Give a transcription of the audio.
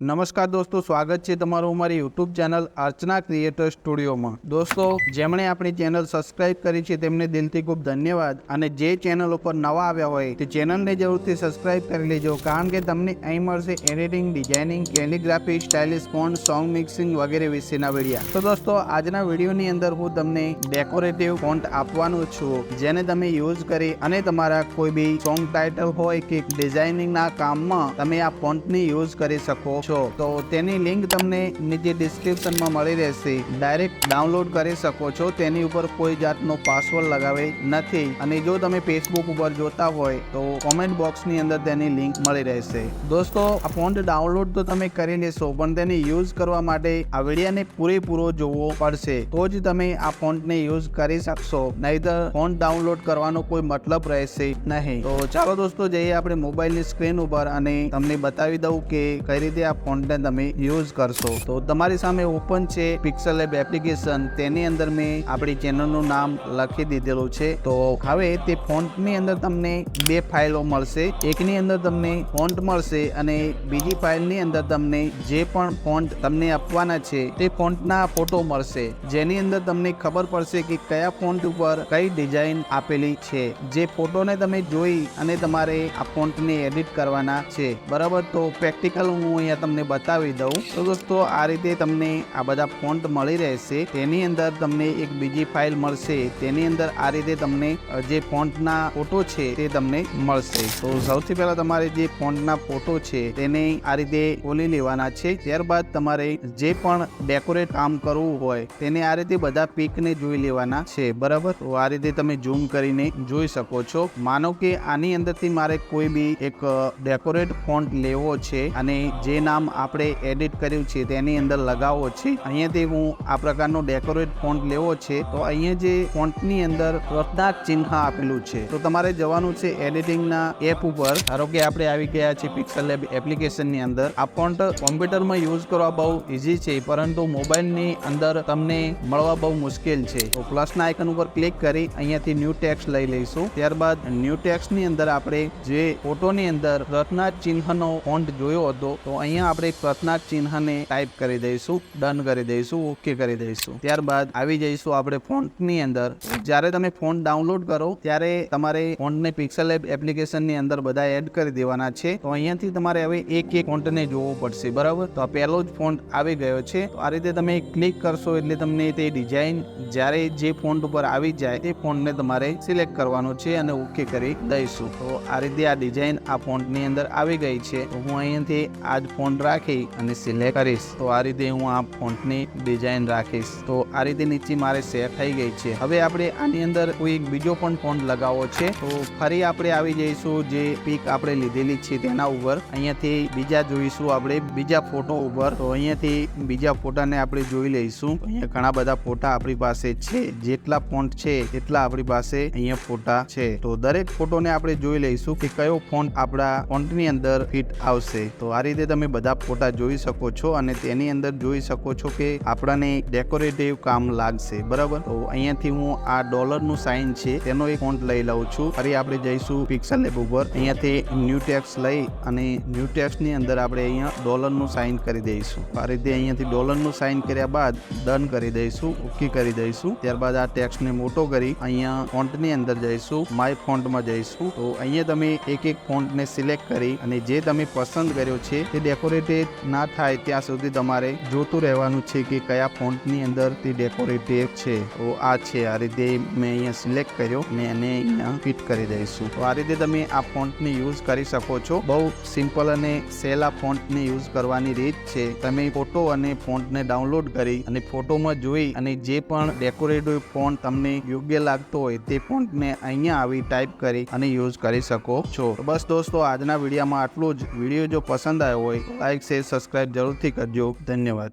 નમસ્કાર દોસ્તો, સ્વાગત છે તમારું અમારી યુટ્યુબ ચેનલ અર્ચના ક્રિએટર સ્ટુડિયોમાં. દોસ્તો, જેમણે આપણી ચેનલ સબસ્ક્રાઇબ કરી છે તેમને દિલથી ખૂબ ધન્યવાદ. અને જે ચેનલ ઉપર નવા આવ્યા હોય, તે ચેનલને જરૂરથી સબસ્ક્રાઇબ કરી લેજો, કારણ કે તમને અહીં મળશે editing, designing, calligraphy, stylish phone, song mixing વગેરે વિશેના વિડીયા. તો દોસ્તો, આજના વિડીયોની અંદર હું તમને ડેકોરેટિવ ફોન્ટ આપવાનો છું, જેને તમે યુઝ કરી અને તમારા કોઈ બી સોંગ ટાઇટલ હોય કે ડિઝાઇનિંગના કામમાં તમે આ ફોન્ટને યુઝ કરી શકો તો તેની લિંક તમને નીચે ડિસ્ક્રિપ્શનમાં મળી રહેશે. ડાયરેક્ટ ડાઉનલોડ કરી શકો છો. તેની ઉપર કોઈ જાતનો પાસવર્ડ લગાવે નથી. અને જો તમે ફેસબુક ઉપર જોતા હોય, તો કોમેન્ટ બોક્સની અંદર તેની લિંક મળી રહેશે. દોસ્તો, આ ફોન્ટ ડાઉનલોડ તો તમે કરી લેશો, પણ તેને યુઝ કરવા માટે આ વિડીયાને પૂરેપૂરો જોવો પડશે. તો જ તમે આ ફોન્ટને યુઝ કરી શકશો. નહીતર ફોન્ટ ડાઉનલોડ કરવાનો કોઈ મતલબ રહેશે નહીં. તો ચાલો દોસ્તો, જઈએ આપણે મોબાઈલની સ્ક્રીન ઉપર અને તમને બતાવી દઉં કે કઈ રીતે આ ફોન્ટને તમે યુઝ કરશો. તો તમારી સામે ઓપન છે પિક્સલ લેબ એપ્લિકેશન તેની અંદર મેં આપણી ચેનલનું નામ લખી દીધેલું છે. તો હવે તે ફોન્ટની અંદર તમને બે ફાઇલો મળશે. એકની અંદર તમને ફોન્ટ મળશે અને બીજી ફાઇલની અંદર તમને જે પણ ફોન્ટ તમને આપવાના છે તે ફોન્ટના ફોટો મળશે. જેની અંદર તમને ખબર પડશે કે કયા ફોન્ટ ઉપર કઈ ડિઝાઇન આપેલી છે. જે ફોટોને તમે જોઈ અને તમારે આ ફોન્ટને એડિટ કરવાના છે. બરાબર? તો પ્રેક્ટિકલ હું અહીંયા તમને બતાવી દઉં. તો દોસ્તો, આ રીતે તમને આ બધા ફોન્ટ મળી રહેશે. તેની અંદર તમને એક બીજી ફાઇલ મળશે. તેની અંદર આ રીતે તમને જે ફોન્ટના ફોટો છે તે તમને મળશે. તો સૌથી પહેલા તમારે જે ફોન્ટના ફોટો છે તેને આ રીતે ખોલી લેવાના છે. ત્યારબાદ તમારે જે પણ ડેકોરેટ કામ કરવું હોય તેને આ રીતે બધા પીકને જોઈ લેવાના છે. બરાબર? તો આ રીતે તમે ઝૂમ કરીને જોઈ શકો છો. માનો કે આની અંદરથી મારે કોઈ બી એક ડેકોરેટ ફોન્ટ લેવો છે અને જે નામ આપણે એડિટ કર્યું છે, તેની અંદર લગાવો છે. અહીંયાથી હું આ પ્રકારનો ડેકોરેટ ફોન્ટ લેવો છે, તો અહીંયા જે ફોન્ટની અંદર રત્નાક ચિહ્ન આપેલું છે. તો તમારે જવાનું છે એડિટિંગના એપ ઉપર. ધારો કે આપણે આવી ગયા છે પિક્સલ લેબ એપ્લિકેશનની અંદર. આ ફોન્ટ કોમ્પ્યુટરમાં યુઝ કરવા બહુ ઇઝી છે, પરંતુ મોબાઈલની અંદર તમને મળવા બહુ મુશ્કેલ છે. તો પ્લસના આઇકન ઉપર ક્લિક કરી અહીંયાથી ન્યૂ ટેક્સ લઈ લઈશું. ત્યારબાદ ન્યૂ ટેક્સની અંદર આપણે જે ફોટોની અંદર રત્નાક ચિહ્નનો ફોન્ટ જોયો હતો, તો અહીંયા આપણે રત્નાક ચિહ્નને ટાઈપ કરી દઈશું ડન કરી દઈશું ઓકે કરી દઈશું. ત્યારબાદ આવી જઈશું આપણે ફોન્ટની અંદર. જ્યારે તમે ફોન્ટ ડાઉનલોડ કરો, ત્યારે તમારે ફોન્ટને પિક્સલ એપ એપ્લિકેશનની અંદર બધા એડ કરી દેવાના છે. તો અહીંયાથી તમારે હવે એક એક ફોન્ટને જોવો પડશે, બરાબર? તો આ પહેલો જ ફોન્ટ આવી ગયો છે. તો આ રીતે તમે ક્લિક કરશો એટલે તમને તે ડિઝાઇન જ્યારે જે ફોન્ટ ઉપર આવી જાય, તે ફોન્ટને તમારે સિલેક્ટ કરવાનો છે અને ઓકે કરી દઈશું. તો આ રીતે આ ડિઝાઇન આ ફોન્ટની અંદર આવી ગઈ છે. હું અહીંયાથી આ જ ફોન્ટ રાખી અને સિલેક્ટ કરીશ. તો આ રીતે હું આ ફોન્ટની ડિઝાઇન રાખીશ. તો આ રીતે નીચે મારે સેટ થઈ ગઈ છે. હવે આપણે આની અંદર કોઈ બીજો પણ ફોન્ટ લગાવવો છે. તો ફરી આપણે આવી જઈશું જે પીક આપણે લીધેલી છે તેના ઉપર. અહીંયાથી બીજા જોઈશું આપણે બીજા ફોટો ઉપર. તો અહીંયાથી બીજા ફોટાને આપણે જોઈ લઈશું. અહીંયા ઘણા બધા ફોટા આપણી પાસે છે. જેટલા ફોન્ટ છે એટલા આપણી પાસે અહીંયા ફોટા છે. તો દરેક ફોટોને આપણે જોઈ લઈશું કે કયો ફોન્ટ આપણા ફોન્ટની અંદર ફિટ આવશે. તો આ રીતે તમે બધા ફોટા જોઈ શકો છો અને તેની અંદર જોઈ શકો છો કે આપણાને ડેકોરેટિવ કામ લાગશે, બરાબર? તો અહીંયાથી હું આ ડોલરનું સાઇન છે, તેનો એક ફોન્ટ લઈ લઉં છું. ફરી આપણે જઈશું પિક્સલ લેબ ઉપર. અહીંયાથી ન્યૂ ટેક્સ લઈ અને ન્યૂ ટેક્સની અંદર આપણે અહીંયા ડોલરનું સાઇન કરી દઈશું. આ રીતે અહીંયાથી ડોલરનું સાઇન કર્યા બાદ ડન કરી દઈશું ઓકે કરી દઈશું. ત્યારબાદ આ ટેક્સને મોટો કરી અહીંયા ફોન્ટની અંદર જઈશું માય ફોન્ટમાં જઈશું. તો અહીંયા તમે એક એક ફોન્ટને સિલેક્ટ કરી અને જે તમે પસંદ કર્યો છે, તે ડેકોરેટેડ ના થાય ત્યાં સુધી તમારે જોતું રહેવાનું છે કે કયા ફોન્ટની અંદર તે ડેકોરેટેડ છે. તો આ છે આ રીતે મેં અહીંયા સિલેક્ટ કર્યો. અને એને અહીંયા ફિટ કરી દઈશું. તો આ રીતે તમે આ ફોન્ટને યુઝ કરી શકો છો. બહુ સિમ્પલ અને સહેલા ફોન્ટને યુઝ કરવાની રીત છે. તમે ફોટો અને ફોન્ટને ડાઉનલોડ કરી અને ફોટોમાં જોઈ અને જે પણ ડેકોરેટિવ ફોન્ટ તમને યોગ્ય લાગતો હોય તે ફોન્ટને અહીંયા આવી ટાઈપ કરી અને યુઝ કરી શકો છો. બસ દોસ્તો, આજના વિડીયોમાં આટલું જ. વીડિયો જો પસંદ આવ્યો હોય લાઈક શેર સબસ્ક્રાઇબ જરૂરથી કરજો. ધન્યવાદ.